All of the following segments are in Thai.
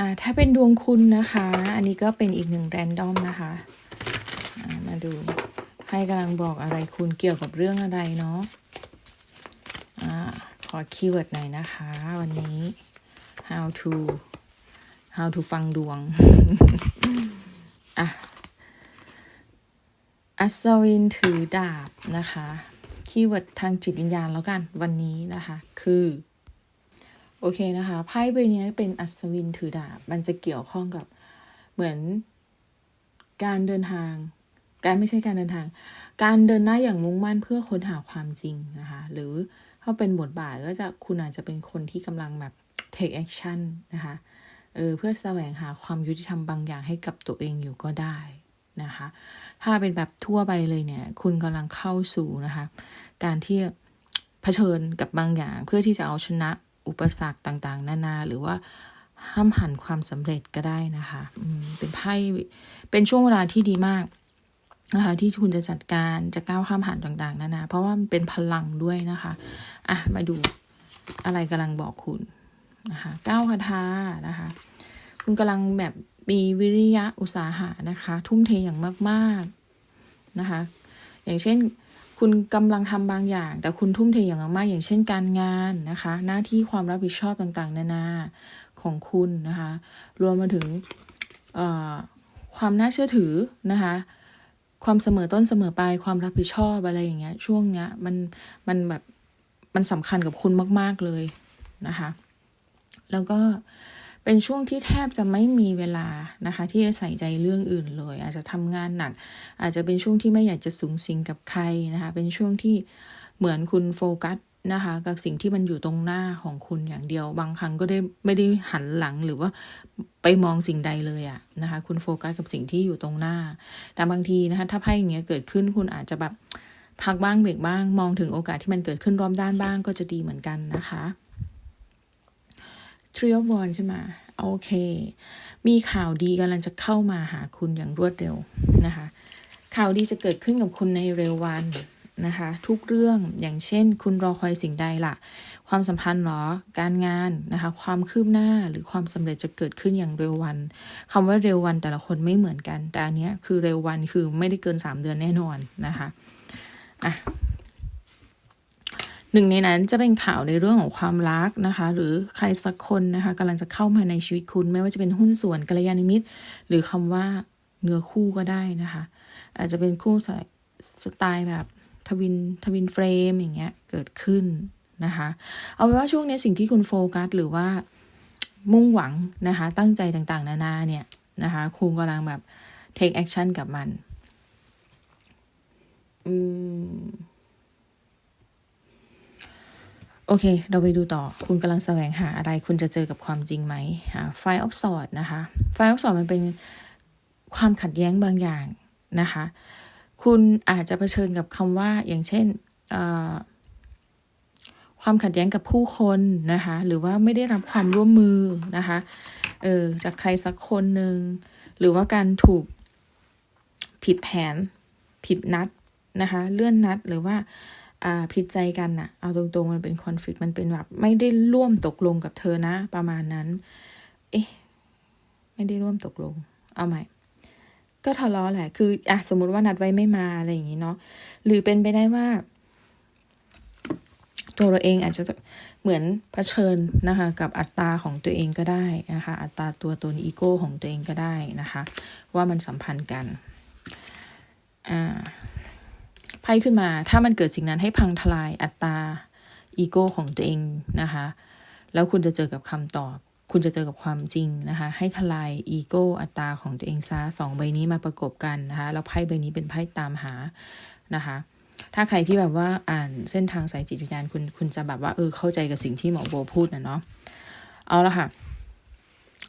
อ่าถ้าเป็นดวงคุณนะคะ อันนี้ก็เป็นอีกหนึ่งแรนดอมนะคะมาดูให้กำลังบอกอะไรคุณเกี่ยวกับเรื่องอะไรเนาะอ่าขอคีย์เวิร์ดหน่อยนะคะ วันนี้ how to how to ฟังดวงอะอัศวินถือดาบนะคะ คีย์เวิร์ดทางจิตวิญญาณแล้วกันวันนี้นะคะ คือ โอเคนะคะ ไพ่ใบนี้เป็นอัศวินถือดาบ มันจะเกี่ยวข้องกับเหมือนการเดินทาง การไม่ใช่การเดินทาง การเดินหน้าอย่างมุ่งมั่นเพื่อค้นหาความจริงนะคะ หรือถ้าเป็นบทบาทก็จะคุณอาจจะเป็นคนที่กำลังแบบ take action นะคะเออเพื่อแสวงหาความยุติธรรมบางอย่างให้กับตัวเองอยู่ก็ได้นะคะ ถ้าเป็นแบบทั่วไปเลยเนี่ย คุณกำลังเข้าสู่นะคะ การที่เผชิญกับบางอย่างเพื่อที่จะเอาชนะ อุปสรรคต่างๆ นานาหรือว่าห้ามหันความสำเร็จก็ได้นะคะเป็นไพ่เป็นช่วงเวลาที่ดีมากนะคะที่คุณจะจัดการจะก้าวข้ามผ่านต่างๆนานาเพราะว่ามันเป็นพลังด้วยนะคะอะมาดูอะไรกำลังบอกคุณนะคะก้าวคาถานะคะ คุณกำลังแบบมีวิริยะอุตสาหะนะคะ ทุ่มเทอย่างมาก ๆนะคะ อย่างเช่น คุณกำลังทำบางอย่าง แต่คุณทุ่มเทอย่างมากอย่างเช่นการงานนะคะ หน้าที่ความรับผิดชอบต่างๆ นานาของคุณนะคะ รวมมาถึงความน่าเชื่อถือนะคะความเสมอต้นเสมอปลายความรับผิดชอบอะไรอย่างเงี้ย ช่วงเนี้ยมันมันแบบมันสำคัญกับคุณมาก ๆเลยนะคะ แล้วก็ เป็นช่วงที่แทบจะไม่มีเวลานะคะ ที่จะใส่ใจเรื่องอื่นเลย อาจจะทำงานหนัก อาจจะเป็นช่วงที่ไม่อยากจะสูงสิงกับใครนะคะ เป็นช่วงที่เหมือนคุณโฟกัสนะคะกับสิ่งที่มันอยู่ตรงหน้าของคุณอย่างเดียว บางครั้งก็ได้ไม่ได้หันหลังหรือว่าไปมองสิ่งใดเลยอะนะคะคุณโฟกัสกับสิ่งที่อยู่ตรงหน้า แต่บางทีนะคะถ้าไพ่อย่างเงี้ยเกิดขึ้นคุณอาจจะแบบพักบ้างเบรกบ้าง มองถึงโอกาสที่มันเกิดขึ้นรอบด้านบ้างก็จะดีเหมือนกันนะคะ Tree of Wands ขึ้นมา โอเค มีข่าวดีกำลังจะเข้ามาหาคุณอย่างรวดเร็วนะคะ ข่าวดีจะเกิดขึ้นกับคุณในเร็ววันนะคะ ทุกเรื่องอย่างเช่น คุณรอคอยสิ่งใดล่ะ ความสัมพันธ์หรอ การงานนะคะ ความคืบหน้าหรือความสำเร็จจะเกิดขึ้นอย่างเร็ววันคำว่าเร็ววันแต่ละคนไม่เหมือนกัน แต่อันนี้คือเร็ววันคือไม่ได้เกิน 3 เดือนแน่นอนนะคะอะ หนึ่งในนั้นจะเป็นข่าวในเรื่องของความรักนะคะ หรือใครสักคนนะคะกำลังจะเข้ามาในชีวิตคุณ ไม่ว่าจะเป็นหุ้นส่วนกัลยาณมิตร หรือคำว่าเนื้อคู่ก็ได้นะคะ อาจจะเป็นคู่สไตล์แบบทวินทวินเฟรมอย่างเงี้ยเกิดขึ้นนะคะ เอาเป็นว่าช่วงนี้สิ่งที่คุณโฟกัสหรือว่ามุ่งหวังนะคะ ตั้งใจต่างๆ นานาเนี่ยนะคะคุณกำลังแบบ take action กับมัน อืม โอเค เราไปดูต่อ คุณกำลังแสวงหาอะไร คุณจะเจอกับความจริงไหมไฟออฟสอดนะคะ ไฟออฟสอดมันเป็นความขัดแย้งบางอย่างนะคะ คุณอาจจะเผชิญกับคำว่า อย่างเช่น ความขัดแย้งกับผู้คนนะคะ หรือว่าไม่ได้รับความร่วมมือนะคะ เออ จากใครสักคนหนึ่ง หรือว่าการถูกผิดแผน ผิดนัดนะคะ เลื่อนนัด หรือว่าอ่า ผิดใจกันน่ะ เอาตรงๆ มันเป็นคอนฟ lict มันเป็นแบบ ไม่ได้ร่วมตกลงกับเธอนะ ประมาณนั้น เอ๊ะ ไม่ได้ร่วมตกลง เอาใหม่ ก็ทะเลาะแหละ คืออะสมมุติว่านัดไว้ไม่มาอะไรอย่างนี้เนาะ หรือเป็นไปได้ว่า ตัวเราเองอาจจะเหมือนเผชิญนะคะ กับอัตราของตัวเองก็ได้นะคะ อัตราตัวตนอีโก้ของตัวเองก็ได้นะคะ ว่ามันสัมพันธ์กัน อ่า พ่ขึ้นมา ถ้ามันเกิดสิ่งนั้นให้พังทลายอัตราอีโก้ของตัวเองนะคะ แล้วคุณจะเจอกับคำตอบ คุณจะเจอกับความจริงนะคะ ให้ทลายอีโก้อัตราของตัวเองซะสองใบนี้มาประกบกันนะคะแล้วไพ่ใบนี้เป็นไพ่ตามหานะคะ ถ้าใครที่แบบว่าอ่านเส้นทางสายจิตวิญญาณคุณคุณจะแบบว่าเออเข้าใจกับสิ่งที่หมอโบพูดนะเนาะเอาละค่ะ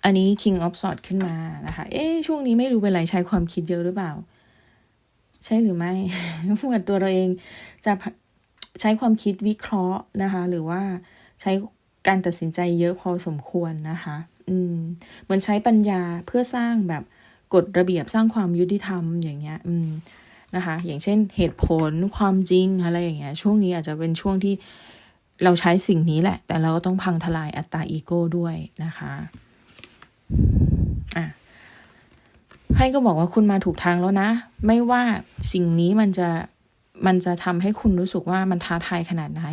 อันนี้ King of Swords ขึ้นมานะคะ เอ๊ช่วงนี้ไม่รู้เป็นไรใช้ความคิดเยอะหรือเปล่า ใช่หรือไม่เหมือนตัวเราเองจะใช้ความคิดวิเคราะห์นะคะ หรือว่าใช้การตัดสินใจเยอะพอสมควรนะคะ อืม เหมือนใช้ปัญญาเพื่อสร้างแบบกฎระเบียบสร้างความยุติธรรมอย่างเงี้ย อืมนะคะ อย่างเช่นเหตุผลความจริงอะไรอย่างเงี้ย ช่วงนี้อาจจะเป็นช่วงที่เราใช้สิ่งนี้แหละ แต่เราก็ต้องพังทลายอัตตาอีโก้ด้วยนะคะ พ่ก็บอกว่าคุณมาถูกทางแล้วนะ ไม่ว่าสิ่งนี้มันจะมันจะทำให้คุณรู้สึกว่ามันท้าทายขนาดไหน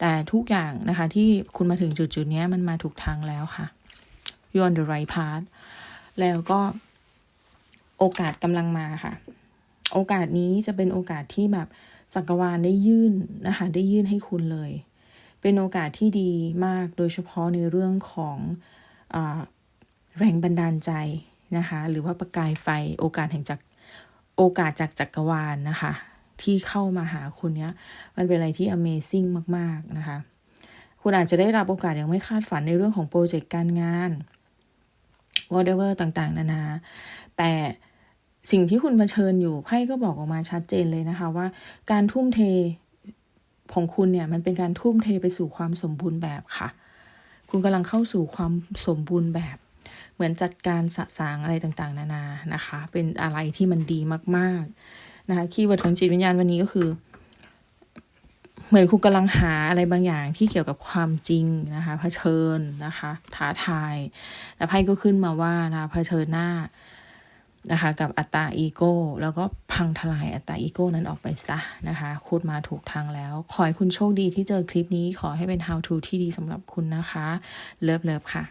แต่ทุกอย่างนะคะที่คุณมาถึงจุดจุดๆนี้มันมาถูกทางแล้วค่ะ you on the right path แล้วก็โอกาสกำลังมาค่ะ โอกาสนี้จะเป็นโอกาสที่แบบจักรวาลได้ยื่นนะคะได้ยื่นให้คุณเลย เป็นโอกาสที่ดีมากโดยเฉพาะในเรื่องของอแรงบันดาลใจ นะคะหรือว่าประกายไฟโอกาสแห่งจักโอกาสจากจักรวาลนะคะ ที่เข้ามาหาคุณเนี้ยมันเป็นอะไรที่ Amazing มาก ๆ นะคะ คุณอาจจะได้รับโอกาสอย่างไม่คาดฝันในเรื่องของโปรเจกต์การงาน whatever ต่างๆ นานา แต่สิ่งที่คุณเผชิญอยู่ไพ่ก็บอกออกมาชัดเจนเลยนะคะว่าการทุ่มเทของคุณเนี่ยมันเป็นการทุ่มเทไปสู่ความสมบูรณ์แบบค่ะ คุณกำลังเข้าสู่ความสมบูรณ์แบบ มือนจัดการสะสางอะไรต่างๆ นานานะคะ เป็นอะไรที่มันดีมากๆนะคะคีย์เวิร์ดของจิตวิญญาณวันนี้ก็คือ เหมือนคุณกำลังหาอะไรบางอย่างที่เกี่ยวกับความจริงนะคะเผชิญนะคะท้าทายแล้วไพ่ก็ขึ้นมาว่านะคะเผชิญหน้านะคะกับอัตตาอีโก้แล้วก็พังทลายอัตตาอีโก้นั้นออกไปซะนะคะคุณมาถูกทางแล้ว ขอให้คุณโชคดีที่เจอคลิปนี้ขอให้เป็น how to ที่ดีสำหรับคุณนะคะ เลิฟเลิฟค่ะ